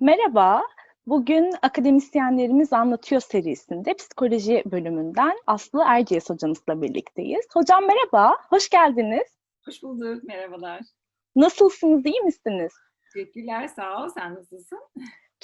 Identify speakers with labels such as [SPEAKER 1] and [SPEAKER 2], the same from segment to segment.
[SPEAKER 1] Merhaba, bugün Akademisyenlerimiz Anlatıyor serisinde psikoloji bölümünden Aslı Erciyes hocamızla birlikteyiz. Hocam merhaba, hoş geldiniz.
[SPEAKER 2] Hoş bulduk, merhabalar.
[SPEAKER 1] Nasılsınız, iyi misiniz?
[SPEAKER 2] Teşekkürler, sağ ol. Sen nasılsın?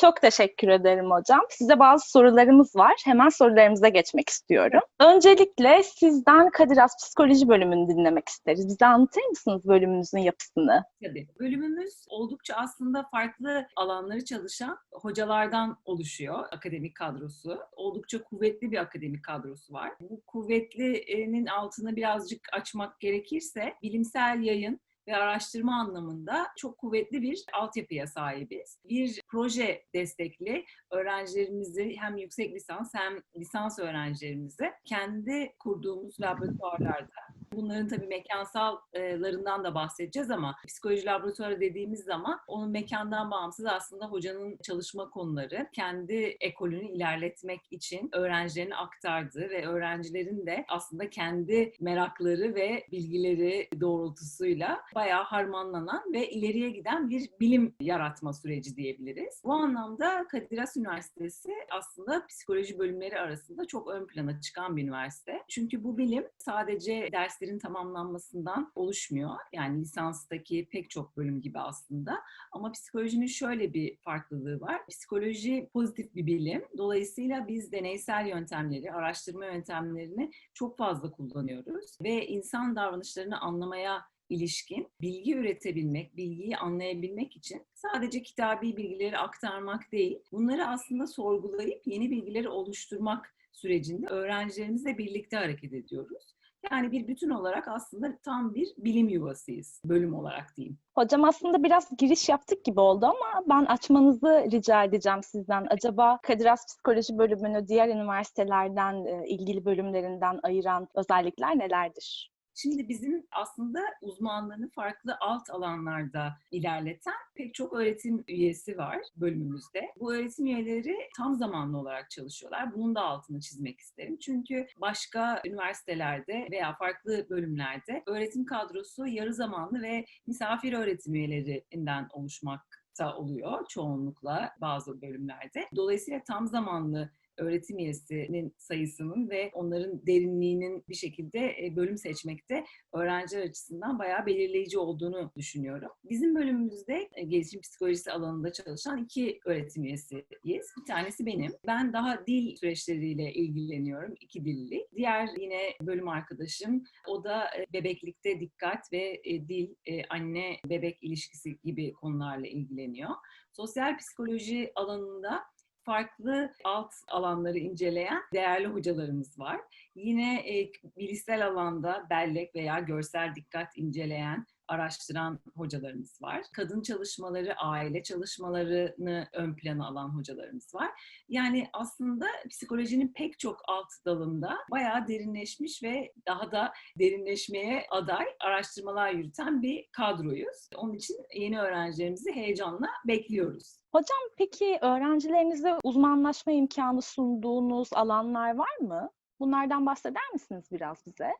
[SPEAKER 1] Çok teşekkür ederim hocam. Size bazı sorularımız var. Hemen sorularımıza geçmek istiyorum. Öncelikle sizden Kadir Has Psikoloji bölümünü dinlemek isteriz. Bize anlatır mısınız bölümünüzün yapısını?
[SPEAKER 2] Tabii. Bölümümüz oldukça aslında farklı alanları çalışan hocalardan oluşuyor akademik kadrosu. Oldukça kuvvetli bir akademik kadrosu var. Bu kuvvetlinin altını birazcık açmak gerekirse bilimsel yayın ve araştırma anlamında çok kuvvetli bir altyapıya sahibiz. Bir proje destekli öğrencilerimizi hem yüksek lisans hem lisans öğrencilerimizi kendi kurduğumuz laboratuvarlarda Bunların tabii mekansallarından da bahsedeceğiz ama psikoloji laboratuvarı dediğimiz zaman onun mekandan bağımsız aslında hocanın çalışma konuları kendi ekolünü ilerletmek için öğrencilerine aktardığı ve öğrencilerin de aslında kendi merakları ve bilgileri doğrultusuyla bayağı harmanlanan ve ileriye giden bir bilim yaratma süreci diyebiliriz. Bu anlamda Kadir Has Üniversitesi aslında psikoloji bölümleri arasında çok ön plana çıkan bir üniversite. Çünkü bu bilim sadece derslerin tamamlanmasından oluşmuyor. Yani lisanstaki pek çok bölüm gibi aslında. Ama psikolojinin şöyle bir farklılığı var. Psikoloji pozitif bir bilim. Dolayısıyla biz deneysel yöntemleri, araştırma yöntemlerini çok fazla kullanıyoruz ve insan davranışlarını anlamaya ilişkin bilgi üretebilmek, bilgiyi anlayabilmek için sadece kitabi bilgileri aktarmak değil, bunları aslında sorgulayıp yeni bilgileri oluşturmak sürecinde öğrencilerimizle birlikte hareket ediyoruz. Yani bir bütün olarak aslında tam bir bilim yuvasıyız bölüm olarak diyeyim.
[SPEAKER 1] Hocam aslında biraz giriş yaptık gibi oldu ama ben açmanızı rica edeceğim sizden. Acaba Kadir Has Psikoloji bölümünü diğer üniversitelerden, ilgili bölümlerinden ayıran özellikler nelerdir?
[SPEAKER 2] Şimdi bizim aslında uzmanlığını farklı alt alanlarda ilerleten pek çok öğretim üyesi var bölümümüzde. Bu öğretim üyeleri tam zamanlı olarak çalışıyorlar. Bunun da altını çizmek isterim. Çünkü başka üniversitelerde veya farklı bölümlerde öğretim kadrosu yarı zamanlı ve misafir öğretim üyelerinden oluşmak oluyor çoğunlukla bazı bölümlerde. Dolayısıyla tam zamanlı öğretim üyesinin sayısının ve onların derinliğinin bir şekilde bölüm seçmekte öğrenciler açısından bayağı belirleyici olduğunu düşünüyorum. Bizim bölümümüzde gelişim psikolojisi alanında çalışan iki öğretim üyesiyiz. Bir tanesi benim. Ben daha dil süreçleriyle ilgileniyorum. iki dilli. Diğer yine bölüm arkadaşım. O da bebeklikte dikkat ve dil, anne bebek ilişkisi gibi konularla ilgileniyor. Sosyal psikoloji alanında farklı alt alanları inceleyen değerli hocalarımız var. Yine e, bilişsel alanda bellek veya görsel dikkat inceleyen araştıran hocalarımız var. Kadın çalışmaları, aile çalışmalarını ön plana alan hocalarımız var. Yani aslında psikolojinin pek çok alt dalında bayağı derinleşmiş ve daha da derinleşmeye aday araştırmalar yürüten bir kadroyuz. Onun için yeni öğrencilerimizi heyecanla bekliyoruz.
[SPEAKER 1] Hocam peki öğrencilerinize uzmanlaşma imkanı sunduğunuz alanlar var mı? Bunlardan bahseder misiniz biraz bize?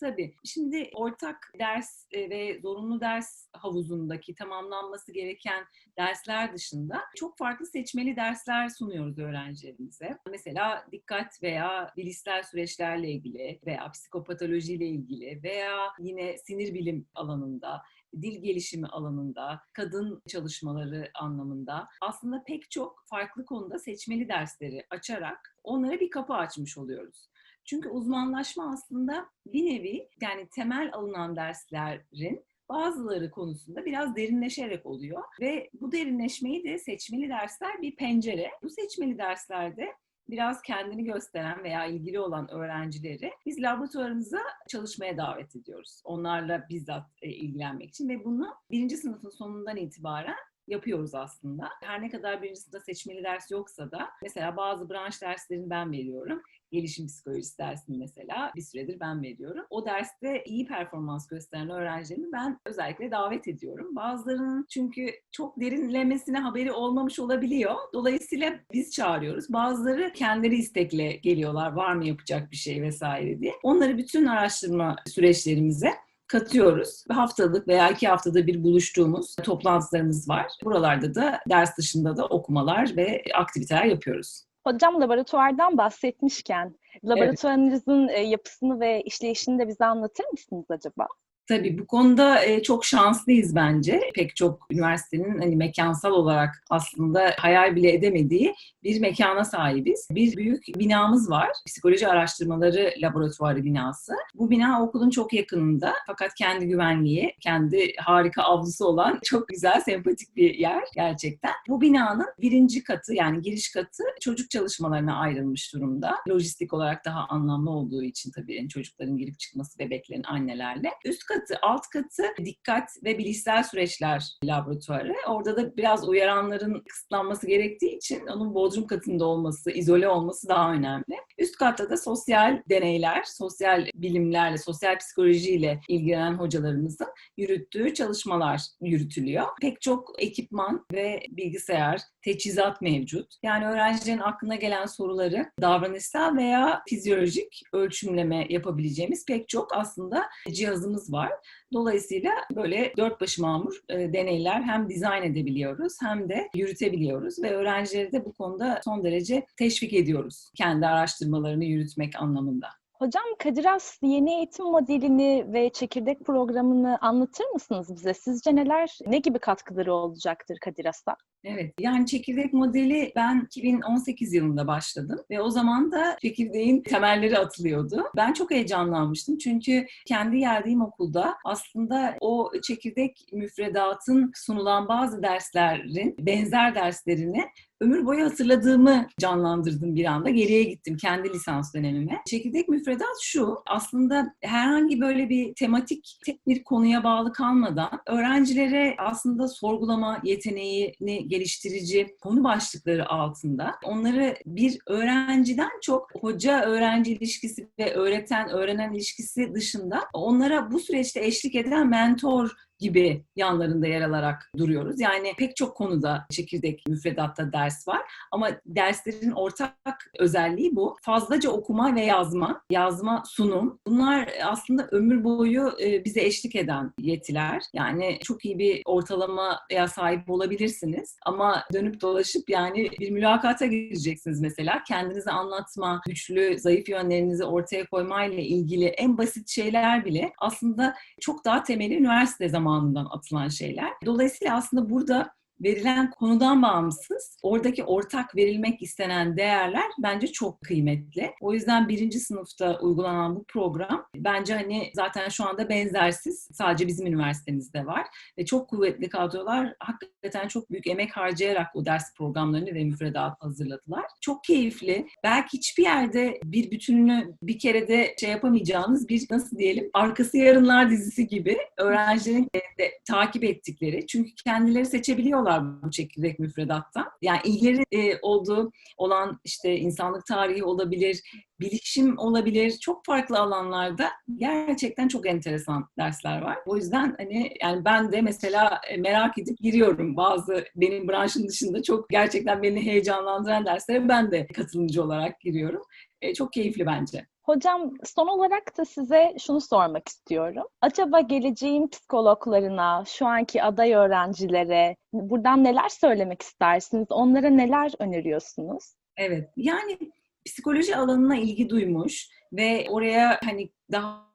[SPEAKER 2] Tabii. Şimdi ortak ders ve zorunlu ders havuzundaki tamamlanması gereken dersler dışında çok farklı seçmeli dersler sunuyoruz öğrencilerimize. Mesela dikkat veya bilişsel süreçlerle ilgili veya psikopatolojiyle ilgili veya yine sinir bilim alanında dil gelişimi alanında, kadın çalışmaları anlamında aslında pek çok farklı konuda seçmeli dersleri açarak onlara bir kapı açmış oluyoruz. Çünkü uzmanlaşma aslında bir nevi yani temel alınan derslerin bazıları konusunda biraz derinleşerek oluyor ve bu derinleşmeyi de seçmeli dersler bir pencere. Bu seçmeli derslerde biraz kendini gösteren veya ilgili olan öğrencileri biz laboratuvarımıza çalışmaya davet ediyoruz. Onlarla bizzat ilgilenmek için ve bunu birinci sınıfın sonundan itibaren yapıyoruz aslında. Her ne kadar birinci sınıfta seçmeli ders yoksa da mesela bazı branş derslerini ben veriyorum gelişim psikolojisi dersini mesela bir süredir ben veriyorum. O derste iyi performans gösteren öğrencilerimi ben özellikle davet ediyorum. Bazılarının çünkü çok derinlemesine haberi olmamış olabiliyor. Dolayısıyla biz çağırıyoruz. Bazıları kendileri istekle geliyorlar var mı yapacak bir şey vesaire diye. Onları bütün araştırma süreçlerimize katıyoruz. Haftalık veya iki haftada bir buluştuğumuz toplantılarımız var. Buralarda da ders dışında da okumalar ve aktiviteler yapıyoruz.
[SPEAKER 1] Hocam laboratuvardan bahsetmişken, laboratuvarınızın evet. yapısını ve işleyişini de bize anlatır mısınız acaba?
[SPEAKER 2] Tabii bu konuda e, çok şanslıyız bence. Pek çok üniversitenin hani mekansal olarak aslında hayal bile edemediği bir mekana sahibiz. Bir büyük binamız var. Psikoloji Araştırmaları Laboratuvarı binası. Bu bina okulun çok yakınında fakat kendi güvenliği, kendi harika avlusu olan çok güzel, sempatik bir yer gerçekten. Bu binanın birinci katı yani giriş katı çocuk çalışmalarına ayrılmış durumda. Lojistik olarak daha anlamlı olduğu için tabii yani çocukların girip çıkması bebeklerin annelerle. Üst kat katı, alt katı dikkat ve bilişsel süreçler laboratuvarı. Orada da biraz uyaranların kısıtlanması gerektiği için onun bodrum katında olması, izole olması daha önemli. Üst katta da sosyal deneyler, sosyal bilimlerle, sosyal psikolojiyle ilgilenen hocalarımızın yürüttüğü çalışmalar yürütülüyor. Pek çok ekipman ve bilgisayar, teçhizat mevcut. Yani öğrencilerin aklına gelen soruları davranışsal veya fizyolojik ölçümleme yapabileceğimiz pek çok aslında cihazımız var. Dolayısıyla böyle dört başı mamur e, deneyler hem dizayn edebiliyoruz hem de yürütebiliyoruz ve öğrencileri de bu konuda son derece teşvik ediyoruz kendi araştırmalarını yürütmek anlamında.
[SPEAKER 1] Hocam Kadir Has yeni eğitim modelini ve çekirdek programını anlatır mısınız bize? Sizce neler, ne gibi katkıları olacaktır Kadir Has'a?
[SPEAKER 2] Evet, yani çekirdek modeli ben 2018 yılında başladım ve o zaman da çekirdeğin temelleri atılıyordu. Ben çok heyecanlanmıştım çünkü kendi geldiğim okulda aslında o çekirdek müfredatın sunulan bazı derslerin benzer derslerini ömür boyu hatırladığımı canlandırdım bir anda. Geriye gittim kendi lisans dönemime. Çekirdek müfredat şu, aslında herhangi böyle bir tematik tek bir konuya bağlı kalmadan öğrencilere aslında sorgulama yeteneğini geliştirici konu başlıkları altında. Onları bir öğrenciden çok hoca-öğrenci ilişkisi ve öğreten-öğrenen ilişkisi dışında onlara bu süreçte eşlik eden mentor gibi yanlarında yer alarak duruyoruz. Yani pek çok konuda çekirdek müfredatta ders var ama derslerin ortak özelliği bu. Fazlaca okuma ve yazma, yazma, sunum. Bunlar aslında ömür boyu e, bize eşlik eden yetiler. Yani çok iyi bir ortalamaya sahip olabilirsiniz ama dönüp dolaşıp yani bir mülakata gireceksiniz mesela. Kendinizi anlatma, güçlü, zayıf yönlerinizi ortaya koymayla ilgili en basit şeyler bile aslında çok daha temeli üniversite zamanı zamanından atılan şeyler. Dolayısıyla aslında burada verilen konudan bağımsız oradaki ortak verilmek istenen değerler bence çok kıymetli. O yüzden birinci sınıfta uygulanan bu program bence hani zaten şu anda benzersiz. Sadece bizim üniversitemizde var. Ve çok kuvvetli kadrolar hakikaten çok büyük emek harcayarak o ders programlarını ve müfredat hazırladılar. Çok keyifli. Belki hiçbir yerde bir bütününü bir kere de şey yapamayacağınız bir nasıl diyelim arkası yarınlar dizisi gibi öğrencilerin de, de takip ettikleri. Çünkü kendileri seçebiliyorlar alıyorlar bu çekirdek müfredattan. Yani ilgileri e, olduğu olan işte insanlık tarihi olabilir, bilişim olabilir. Çok farklı alanlarda gerçekten çok enteresan dersler var. O yüzden hani yani ben de mesela e, merak edip giriyorum bazı benim branşın dışında çok gerçekten beni heyecanlandıran derslere ben de katılımcı olarak giriyorum. E, çok keyifli bence.
[SPEAKER 1] Hocam son olarak da size şunu sormak istiyorum. Acaba geleceğin psikologlarına, şu anki aday öğrencilere buradan neler söylemek istersiniz? Onlara neler öneriyorsunuz?
[SPEAKER 2] Evet, yani psikoloji alanına ilgi duymuş ve oraya hani daha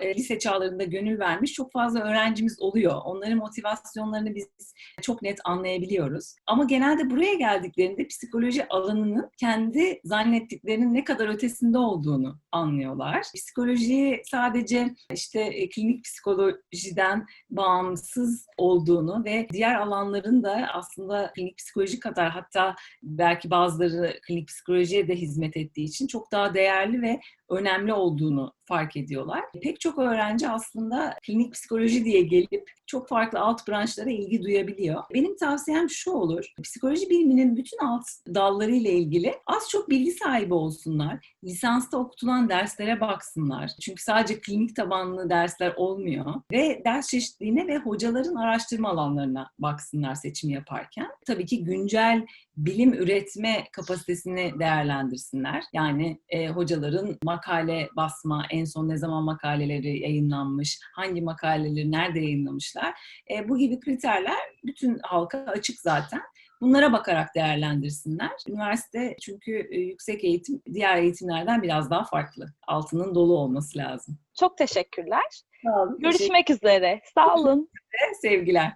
[SPEAKER 2] e, lise çağlarında gönül vermiş çok fazla öğrencimiz oluyor. Onların motivasyonlarını biz çok net anlayabiliyoruz. Ama genelde buraya geldiklerinde psikoloji alanının kendi zannettiklerinin ne kadar ötesinde olduğunu anlıyorlar. Psikolojiyi sadece işte e, klinik psikolojiden bağımsız olduğunu ve diğer alanların da aslında klinik psikoloji kadar hatta belki bazıları klinik psikolojiye de hizmet ettiği için çok daha değerli ve önemli olduğunu fark ediyorlar. Pek çok öğrenci aslında klinik psikoloji diye gelip çok farklı alt branşlara ilgi duyabiliyor. Benim tavsiyem şu olur. Psikoloji biliminin bütün alt dalları ile ilgili az çok bilgi sahibi olsunlar. Lisansta okutulan derslere baksınlar. Çünkü sadece klinik tabanlı dersler olmuyor. Ve ders çeşitliliğine ve hocaların araştırma alanlarına baksınlar seçim yaparken. Tabii ki güncel bilim üretme kapasitesini değerlendirsinler. Yani e, hocaların makale basma, en son ne zaman makale makaleleri yayınlanmış, hangi makaleleri nerede yayınlamışlar. E, bu gibi kriterler bütün halka açık zaten. Bunlara bakarak değerlendirsinler. Üniversite çünkü e, yüksek eğitim diğer eğitimlerden biraz daha farklı. Altının dolu olması lazım.
[SPEAKER 1] Çok teşekkürler.
[SPEAKER 2] Sağ olun.
[SPEAKER 1] Görüşmek üzere. Sağ olun.
[SPEAKER 2] Sevgiler.